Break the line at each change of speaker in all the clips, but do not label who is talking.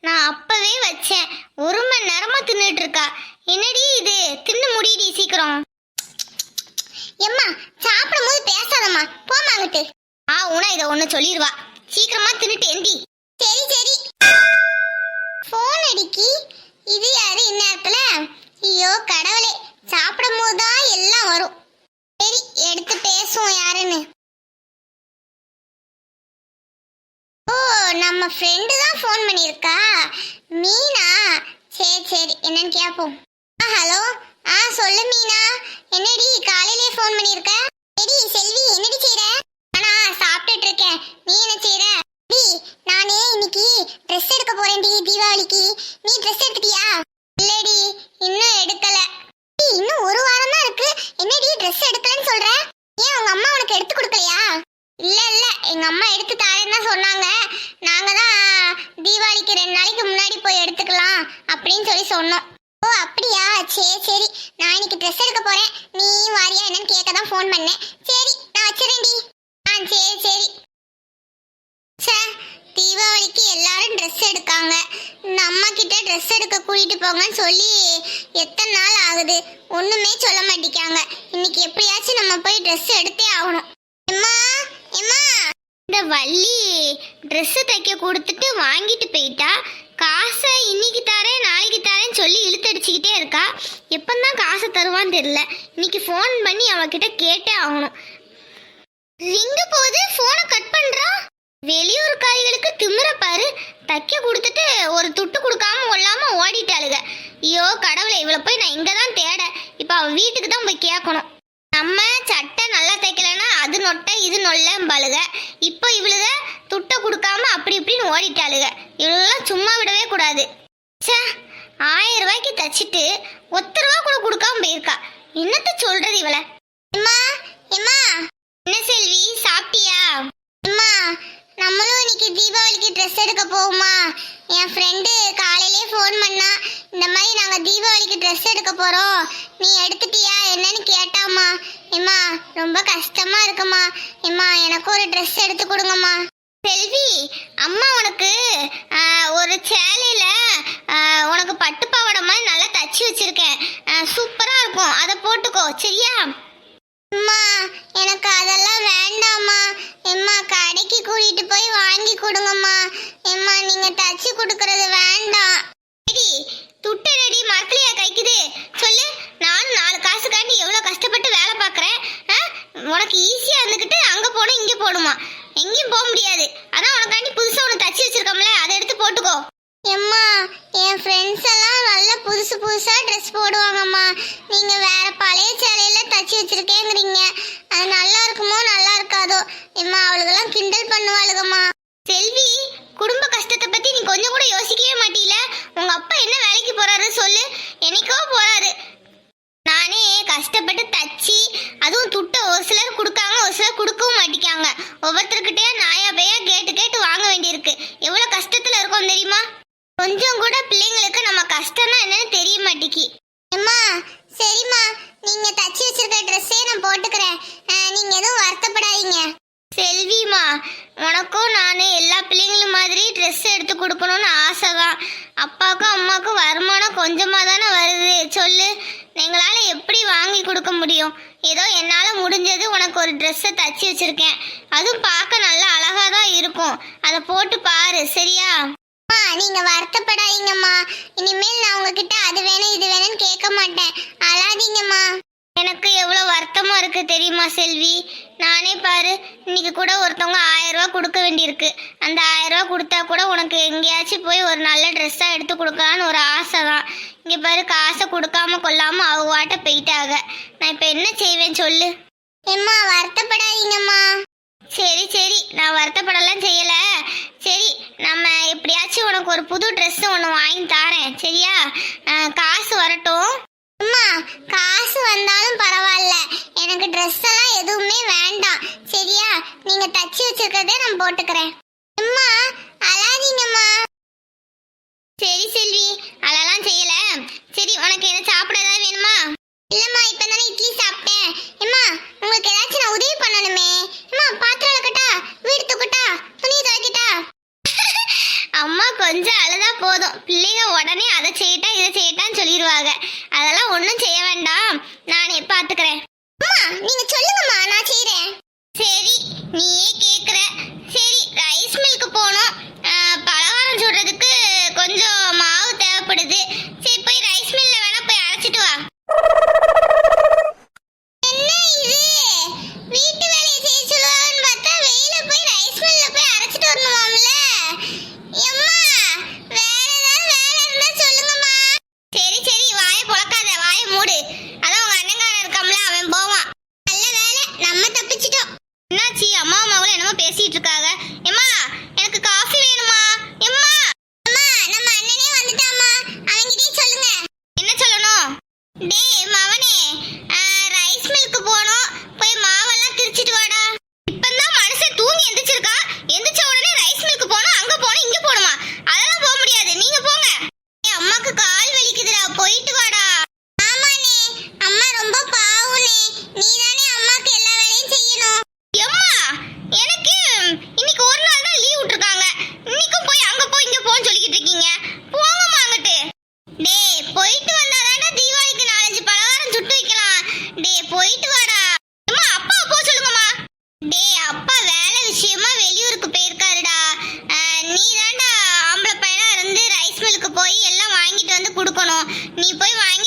நான் அப்பவே வச்சேன். ஒரு மணி நேரமா தின்னுட்டு இருக்கா. என்னடி இது? தின்னு முடியடி சீக்கிரம். எம்மா சாப்பிடும்போது பேசாதம்மா. போமாங்கிட்டு ஆ உனா இதை ஒன்று சொல்லிடுவா. சீக்கிரமா தின்னுட்டு எந்தி சரி சரி. ஃபோன் அடிக்கி. இது யாரு? இந்நேரத்துல? ஐயோ கடவுளே. சாப்பிடும் போது தான் எல்லாம் வரும். சரி எடுத்து பேசுவோம் யாருன்னு. ஓ நம்ம ஃப்ரெண்டு தான் ஃபோன் பண்ணியிருக்கா? மீனா? சரி சரி என்னன்னு கேட்போம் ஆ ஹலோ ஆ சொல்லு மீனா. என்னடி காலையிலே ஃபோன் பண்ணியிருக்க? சரி செல்வி என்னடி செய்ற? ஆனா சாப்பிட்டுட்டு இருக்கேன் நீ என்ன செய்ற? டி நானே இன்னைக்கு ட்ரெஸ் எடுக்க போறேன்டி தீபாவளிக்கு. நீ ட்ரெஸ் எடுத்துட்டியா இல்லடி இன்னும் எடுக்கல டி இன்னும் ஒரு வாரம் தான் இருக்கு என்னடி ட்ரெஸ் எடுக்கலன்னு சொல்ற ஏன் உங்க அம்மா உனக்கு எடுத்து கொடுக்கலையா இல்ல இல்ல எங்க அம்மா எடுத்து தாரேன்னு தான் சொன்னாங்க நாங்க தான் தீபாவளிக்கு ரெண்டு நாளைக்கு முன்னாடி போய் எடுத்துக்கலாம் அப்படின்னு சொல்லி சொன்னோம் ஓ அப்படியா சரி சரி நான் இன்னைக்கு ட்ரெஸ் எடுக்க போறேன் நீ வாரியா என்னன்னு கேட்க தான் ஃபோன் பண்ணேன் சரி நான் வச்சிருந்தி ஆ சரி சரி. ச்சே தீபாவளிக்கு எல்லாரும் ட்ரெஸ் எடுக்காங்க. நம்ம கிட்ட ட்ரெஸ் எடுக்க கூட்டிட்டு போங்கன்னு சொல்லி எத்தனை நாள் ஆகுது? ஒண்ணுமே சொல்ல மாட்டேங்காங்க இன்னைக்கு எப்படியாச்சும் நம்ம போய் ட்ரெஸ் எடுத்தே ஆகணும். எம்மா எம்மா. இந்த வள்ளி ட்ரெஸ் தைக்க கொடுத்துட்டு வாங்கிட்டு போயிட்டா? காசை இன்னைக்கு தரேன் நாளைக்கு தரேன்னு சொல்லி இழுத்தடிச்சுக்கிட்டே இருக்கா. எப்பந்தான் காசை தருவான்னு தெரியல. இன்னைக்கு ஃபோன் பண்ணி அவகிட்ட கேட்டே ஆகணும். ரிங்கு போது ஃபோனை கட் பண்ணுறான் வெளியூர் காய்களுக்கு திமிர பாரு. தைக்க கொடுத்துட்டு ஒரு துட்டு கொடுக்காம ஒல்லாமல் ஓடிட்டாளுக. ஐயோ கடவுளை இவளை போய் நான் இங்கே தான் தேட. இப்போ அவ வீட்டுக்கு தான் போய் கேட்கணும் நம்ம சட்டை நல்லா தைக்கலன்னா அது நொட்டை இது நொல்லம்பாளுக. இப்போ இவளுக துட்டை கொடுக்காம அப்படி இப்படின்னு ஓடிட்டாளுக. இவ்வளோ கூடாது. சே ஆயிரம் ரூபாய்க்கு தச்சிட்டு ஒத்த ரூபா கூட கொடுக்காம போயிருக்கா. என்னத்த சொல்றது இவளை? அம்மா எம்மா என்ன செல்வி சாப்பிட்டியா? அம்மா நம்மளும் இன்னைக்கு தீபாவளிக்கு ட்ரெஸ் எடுக்க போகுமா என் ஃப்ரெண்டு காலையிலே ஃபோன் பண்ணா இந்த மாதிரி நாங்கள் தீபாவளிக்கு ட்ரெஸ் எடுக்க போகிறோம் நீ எடுத்துட்டியா என்னன்னு கேட்டாமா எம்மா ரொம்ப கஷ்டமாக இருக்குமா. எம்மா எனக்கும் ஒரு ட்ரெஸ் எடுத்து கொடுங்கம்மா. செல்வி அம்மா உனக்கு ஒரு சேலையில உனக்கு பட்டு பாவாடை மாதிரி நல்லா தச்சு வச்சிருக்கேன். சூப்பராக இருக்கும். அதை போட்டுக்கோ. சரியா? அம்மா எனக்கு அதெல்லாம் வேண்டாம்மா. எம்மா கடைக்கு கூட்டிட்டு போய் வாங்கி கொடுங்கம்மா. எம்மா நீங்க தச்சு கொடுக்கறது வேண்டாம். ரெடி துட்டு ரெடி. மரத்துலயா கைக்குது சொல்லு. நான் நாலு காசுக்காண்டி எவ்வளோ கஷ்டப்பட்டு வேலை பார்க்குறேன். உனக்கு ஈஸியாக இருந்துக்கிட்டு அங்கே போகணும் இங்கே போகணுமா எங்கேயும் போக முடியாது. அதான் உனக்காண்டி புதுசாக ஒன்று தச்சு வச்சிருக்கோம்ல அதை எடுத்து போட்டுக்கோ. எம்மா என் ஃப்ரெண்ட்ஸ் எல்லாம் நல்ல புதுசு புதுசா ட்ரெஸ் போடுவாங்கம்மா. நீங்க வேற பழைய சேலையில தச்சு வச்சிருக்கேங்கிறீங்க. அது நல்லா இருக்குமோ நல்லா இருக்காதோ? எம்மா அவளுக்கெல்லாம் கிண்டல் பண்ணுவாளுகம்மா. செல்வி குடும்ப கஷ்டத்தை பத்தி நீ கொஞ்சம் கூட யோசிக்கவே மாட்டீல உங்க அப்பா என்ன வேலைக்கு போறாரு சொல்லு. என்னைக்கோ போறாரு. நானே கஷ்டப்பட்டு தச்சு அதுவும் துட்டை ஒரு சிலர் கொடுக்காம ஒரு சிலர் கொடுக்கவும் மாட்டிக்காங்க. ஒவ்வொருத்தர்கிட்டயே நாயா பையா கேட்டு கேட்டு வாங்க வேண்டியிருக்கு. எவ்வளவு கஷ்டத்துல இருக்கோம் தெரியுமா? கொஞ்சம் கூட பிள்ளைங்களுக்கு நம்ம கஷ்டம்னா என்னன்னு தெரிய மாட்டேக்கி. அம்மா சரிம்மா. நீங்க தச்சு வச்சிருக்க ட்ரெஸ்ஸே நான் போட்டுக்கிறேன். அஹ், நீங்க எதுவும் வருத்தப்படாதீங்க. செல்விமா உனக்கும் நான் எல்லா பிள்ளைங்களும் மாதிரி ட்ரெஸ் எடுத்து கொடுக்கணும்னு ஆசை தான் அப்பாவுக்கும் அம்மாவுக்கும் வருமானம் கொஞ்சமாக தானே வருது. சொல்லு. எங்களால் எப்படி வாங்கி கொடுக்க முடியும்? ஏதோ என்னால் முடிஞ்சது உனக்கு ஒரு ட்ரெஸ்ஸை தச்சு வச்சுருக்கேன். அதுவும் பார்க்க நல்லா அழகாக தான் இருக்கும். அதை போட்டு பாரு சரியா? அம்மா நீங்கள் வருத்தப்படாதீங்கம்மா. இனிமேல் நான் உங்ககிட்ட அது வேணும் இது வேணும்னு கேட்க மாட்டேன். அழாதீங்கம்மா. வருத்தமா இருக்கு தெரியுமா செல்வி? நானே பாரு இன்னைக்கு கூட ஒருத்தவங்க ஆயிரம் ரூபாய் கொடுக்க வேண்டியிருக்கு. அந்த ரூபாய் கொடுத்தா கூட உனக்கு எங்கேயாச்சும் போய் ஒரு நல்ல ட்ரெஸ்ஸாக எடுத்து கொடுக்கலான்னு ஒரு ஆசை தான் இங்கே பாரு காசை கொடுக்காம கொள்ளாம அவங்க வாட்ட போயிட்டாங்க நான் இப்போ என்ன செய்வேன் சொல்லு? எம்மா வருத்தப்படாதீங்கம்மா. சரி சரி. நான் வருத்தப்படலாம் செய்யல. சரி நம்ம எப்படியாச்சும் உனக்கு ஒரு புது Dress ஒன்று வாங்கி தாரேன். சரியா? இருக்கிறதே நான் போட்டுக்கிறேன். அம்மா அழாதீங்கம்மா. சரி செல்வி அழலாம் செய்யல. சரி உனக்கு எதை சாப்பிட ஏதாவது வேணுமா? இல்லம்மா இப்ப தானே இட்லி சாப்பிட்டேன். அம்மா உங்களுக்கு ஏதாச்சும் நான் உதவி பண்ணணுமே? அம்மா பாத்திரம் அழக்கட்டா வீடு தூக்கட்டா? துணி துவைக்கட்டா? அம்மா கொஞ்சம் அழுதா போதும். பிள்ளைங்க உடனே அதை செய்யட்டா இதை செய்யட்டான்னு சொல்லிடுவாங்க. அதெல்லாம் ஒன்றும் செய்ய வேண்டாம். நானே பார்த்துக்கிறேன் அம்மா நீங்க சொல்லுங்கம்மா நான் செய்யறேன் சரி நீயே வாங்கிட்டு வந்து கொடுக்கணும். நீ போய் வாங்கி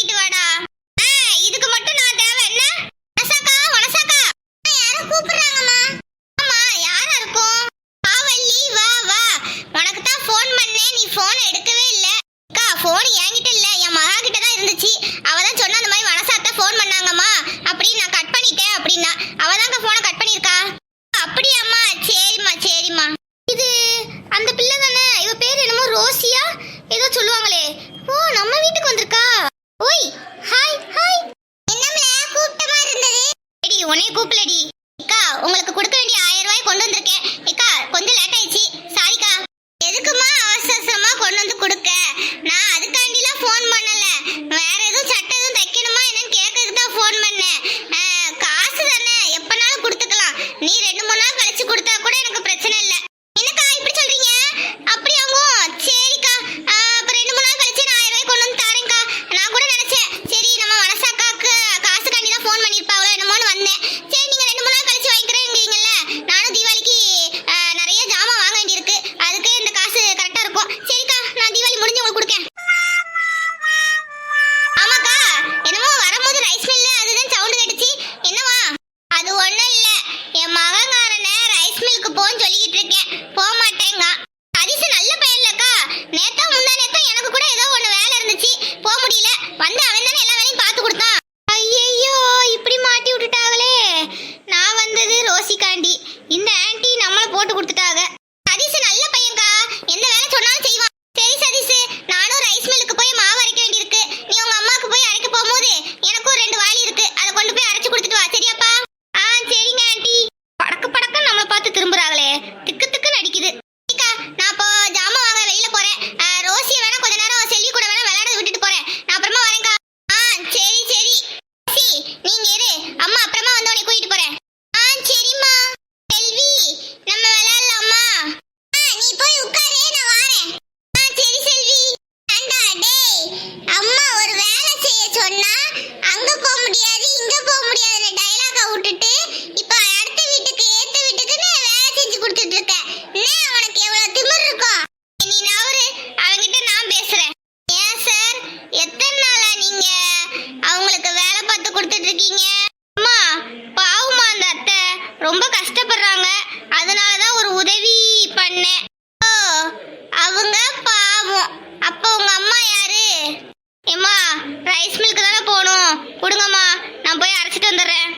உன்னைய கூப்பிடலடி. அக்கா உங்களுக்கு கொடுக்க வேண்டிய ஆயிரம் ரூபாய் கொண்டு வந்திருக்கேன். அக்கா கொஞ்சம் லேட் ஆயிடுச்சு. சாரிக்கா எதுக்குமா அவசரமா கொண்டு வந்து கொடுக்க? நான் அதுக்காண்டிலாம் ஃபோன் பண்ணல. வேற எதுவும் சட்டை எதுவும் தைக்கணுமா என்னன்னு கேட்கறதுக்கு தான் ஃபோன் பண்ணேன். காசு தானே. எப்பனாலும் கொடுத்துக்கலாம். நீ ரெண்டு மூணு நாள் கழிச்சு கொடுத்தா கூட எனக்கு அப்போ உங்க அம்மா யாரு? ஏம்மா ரைஸ் மில்க்கு தானே போகணும். கொடுங்கம்மா நான் போய் அரைச்சிட்டு வந்துடுறேன்.